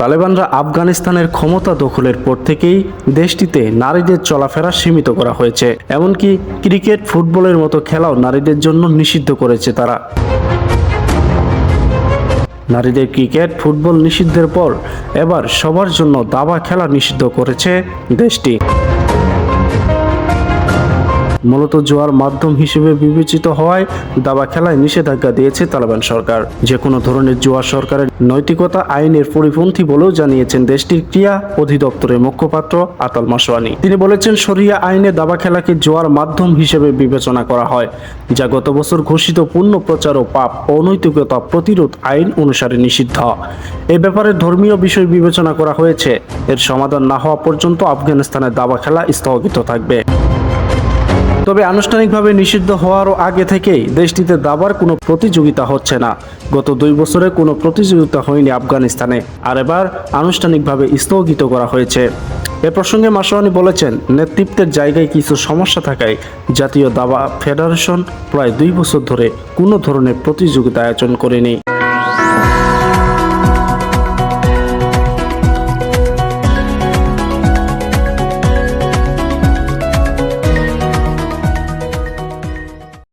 তালেবানরা আফগানিস্তানের ক্ষমতা দখলের পর থেকেই দেশটিতে নারীদের চলাফেরা সীমিত করা হয়েছে। এমনকি ক্রিকেট, ফুটবলের মতো খেলাও নারীদের জন্য নিষিদ্ধ করেছে তারা। নারীদের ক্রিকেট, ফুটবল নিষিদ্ধের পর এবার সবার জন্য দাবা খেলা নিষিদ্ধ করেছে দেশটি। মূলত জোয়ার মাধ্যম হিসেবে বিবেচিত হওয়ায় দাবা খেলায় নিষেধাজ্ঞা দিয়েছে তালেবান সরকার। যে কোনো ধরনের জুয়া সরকারের নৈতিকতা আইনের পরিপন্থী বলেও জানিয়েছেন দেশটির ক্রিয়া অধিদপ্তরের মুখপাত্র আতাল মাসওয়ানি। তিনি বলেছেন, শরিয়া আইনে দাবা খেলাকে জোয়ার মাধ্যম হিসেবে বিবেচনা করা হয়, যা গত বছর ঘোষিত পূর্ণ প্রচার ও পাপ অনৈতিকতা প্রতিরোধ আইন অনুসারে নিষিদ্ধ। এ ব্যাপারে ধর্মীয় বিষয় বিবেচনা করা হয়েছে। এর সমাধান না হওয়া পর্যন্ত আফগানিস্তানের দাবা খেলা স্থগিত থাকবে। তবে আনুষ্ঠানিকভাবে নিষিদ্ধ হওয়ারও আগে থেকেই দেশটিতে দাবার কোনো প্রতিযোগিতা হচ্ছে না। গত দুই বছরে কোনো প্রতিযোগিতা হয়নি আফগানিস্তানে, আর এবার আনুষ্ঠানিকভাবে স্থগিত করা হয়েছে। এ প্রসঙ্গে মাসওয়ানি বলেছেন, নেতৃত্বের জায়গায় কিছু সমস্যা থাকায় জাতীয় দাবা ফেডারেশন প্রায় দুই বছর ধরে কোনো ধরনের প্রতিযোগিতা আয়োজন করেনি।